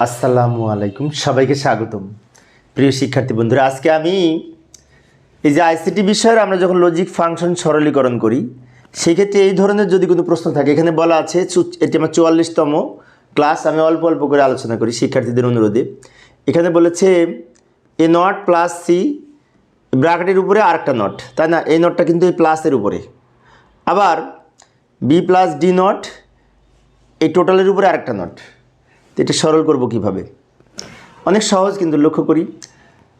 আসসালামু আলাইকুম, সবাইকে স্বাগতম। প্রিয় শিক্ষার্থী বন্ধুরা, আজকে আমি এই যে আইসিটি বিষয়ের আমরা যখন লজিক ফাংশন সরলীকরণ করি সেই ক্ষেত্রে এই ধরনের যদি কোনো প্রশ্ন থাকে, এখানে বলা আছে এটি আমার চুয়াল্লিশতম ক্লাস আমি অল্প অল্প করে আলোচনা করি শিক্ষার্থীদের অনুরোধে। এখানে বলেছে এ নট প্লাস সি ব্র্যাকেটের উপরে আরেকটা নট তাই না? এই নটটা কিন্তু এই প্লাসের উপরে। আবার বি প্লাস ডি নট এই টোটালের উপরে আরেকটা নট তো এটা সরল করব কীভাবে? অনেক সহজ কিন্তু লক্ষ্য করি।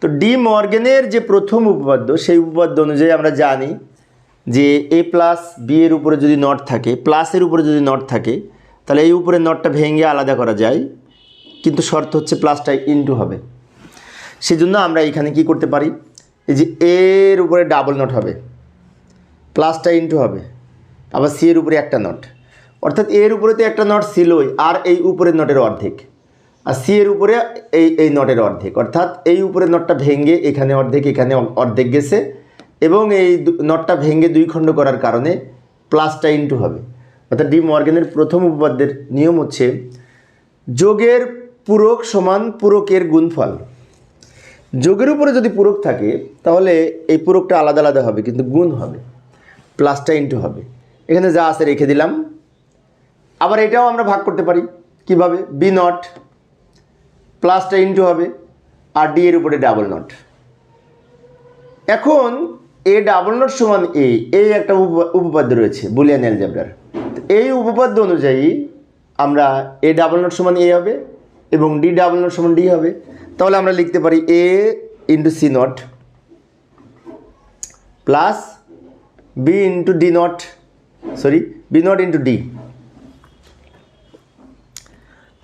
তো ডি মর্গেনের যে প্রথম উপপাদ্য, সেই উপপাদ্য অনুযায়ী আমরা জানি যে এ প্লাস বি এর উপরে যদি নট থাকে প্লাসের উপরে যদি নট থাকে, তাহলে এই উপরে নটটা ভেঙে আলাদা করা যায়, কিন্তু শর্ত হচ্ছে প্লাসটা ইনটু হবে। সেজন্য আমরা এখানে কি করতে পারি? এই যে এর উপরে ডাবল নট হবে, প্লাসটা ইনটু হবে, আবার সি এর উপরে একটা নট। অর্থাৎ এর উপরে তো একটা নট ছিলই, আর এই উপরের নটের অর্ধেক। আর সি এর উপরে এই এই নটের অর্ধেক। অর্থাৎ এই উপরের নটটা ভেঙে এখানে অর্ধেক এখানে অর্ধেক গেছে এবং এই নটটা ভেঙে দুই খণ্ড করার কারণে প্লাসটা ইনটু হবে। অর্থাৎ ডি মর্গেনের প্রথম উপপাদ্যের নিয়ম হচ্ছে, যোগের পূরক সমান পূরকের গুণফল। যোগের উপরে যদি পূরক থাকে, তাহলে এই পূরকটা আলাদা আলাদা হবে, কিন্তু গুণ হবে, প্লাসটা ইনটু হবে। এখানে যা আছে রেখে দিলাম আবার এটাও আমরা ভাগ করতে পারি। কীভাবে? বি নট প্লাসটা ইনটু হবে আর ডি এর উপরে ডাবল নট এখন এ ডাবল নট সমান এ এই একটা উপ- উপপাদ্য রয়েছে, বুলিয়ান অ্যালজাবরার এই উপপাদ্য অনুযায়ী আমরা এ ডাবল নট সমান এ হবে এবং ডি ডাবল নট সমান ডি হবে। তাহলে আমরা লিখতে পারি A into C naught plus B into D naught sorry B naught into D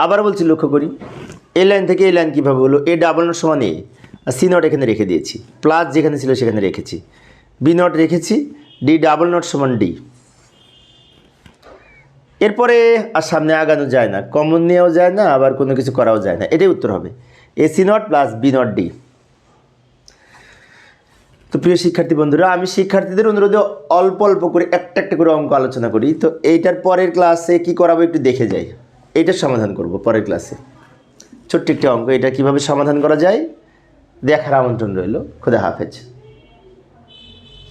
আবার বলছি, লক্ষ্য করি। এই লাইন থেকে এই লাইন কীভাবে হলো? এ ডাবল নট সমান এ আর সি নট এখানে রেখে দিয়েছি। প্লাস যেখানে ছিল সেখানে রেখেছি। বি নট রেখেছি। ডি ডাবল নট সমান ডি এরপরে আর সামনে আগানো যায় না। কমন নেওয়াও যায় না, আবার কোনো কিছু করাও যায় না। এটাই উত্তর হবে। A C naught plus B naught D তো প্রিয় শিক্ষার্থী বন্ধুরা, আমি শিক্ষার্থীদের অনুরোধে অল্প অল্প করে একটা একটা করে অঙ্ক আলোচনা করি। তো এইটার পরের ক্লাসে কি করাবো একটু দেখে যাই। এইটার সমাধান করব পরের ক্লাসে ছোট্ট একটি অঙ্ক, এটা কীভাবে সমাধান করা যায়? দেখার আমন্ত্রণ রইল। খুদা হাফেজ।